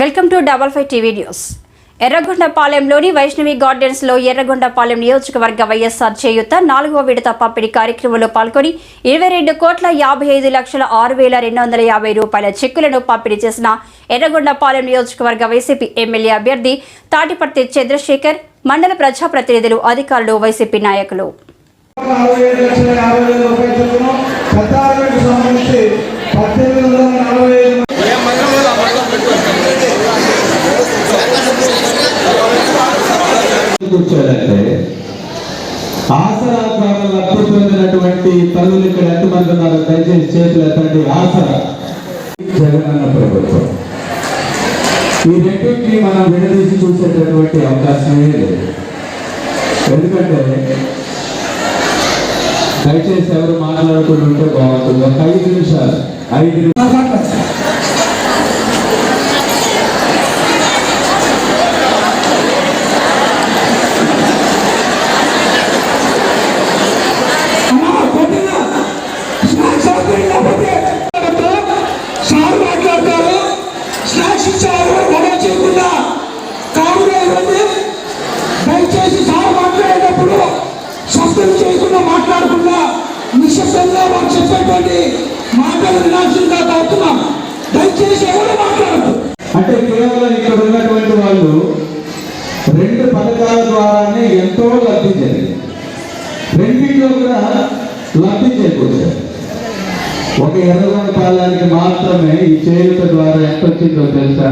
Welcome to double five TV news. ఎర్రగొండపాలెంలోని Vaishnavi గార్డెన్స్లో ఎర్రగొండపాలెం నియోజకవర్గ వైఎస్ఆర్ చేయుత నాలుగవ విడత పంపిణీ కార్యక్రమంలో పాల్గొని ఇరవై రెండు కోట్ల యాభై ఐదు లక్షల ఆరు వేల రెండు వందల యాభై రూపాయల చెక్కులను పంపిణీ చేసిన ఎర్రగొండపాలెం నియోజకవర్గ వైసీపీ ఎమ్మెల్యే అభ్యర్థి తాటిపర్తి చంద్రశేఖర్ మండల ప్రజాప్రతినిధులు అధికారులు వైసీపీ నాయకులు నలభై ఏడు లక్షల యాభై వేల రూపాయల చొప్పున పెద్ద ఆరోగ్యకు సంబంధించి పద్దెనిమిది వందల నలభై ఐదు కూర్చోవాలంటే ఆసరా ద్వారా లబ్ధి పొందినటువంటి తల్లులు ఇక్కడ ఎంతమంది ఉన్నారు దయచేసి చేతులు ఎత్తండి. ఆసరా. జగనన్న ప్రభుత్వం. ఈ రెండింటిని మనం విడదీసి చూసేటటువంటి అవకాశమే లేదు. ఎందుకంటే దయచేసి ఎవరు మాట్లాడుకుంటుంటే బాగుంటుంది. ఒక ఐదు నిమిషాలు. ఐదు నిమిషాలు. శబ్దం చేయకుండా మాట్లాడకుండా నిశ్శబ్దంగా వారు చెప్పేటువంటి మాటలు వినాల్సిందిగా కోరుతున్నాం దయచేసి ఎవరు మాట్లాడదు అంటే కేవలం ఇక్కడ ఉన్నటువంటి వాళ్ళు రెండు పథకాల ద్వారానే ఎంతో లబ్ధి జరిగింది. రెండింటిలో కూడా లబ్ధి చేకూర్చారు. ఒక ఎర్రగొండ కాలానికి మాత్రమే ఈ చేయుత ద్వారా ఎంత వచ్చిందో తెలుసా?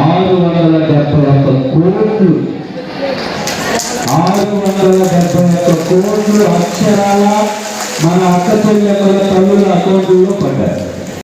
ఆరు వందల డెబ్బై ఒక్క కోట్లు ఆరు వందల డెబ్బై ఒక్క కోట్లు అక్షరాల మన అక్క చెల్లెల తల్లుల అకౌంట్లో పడ్డారు.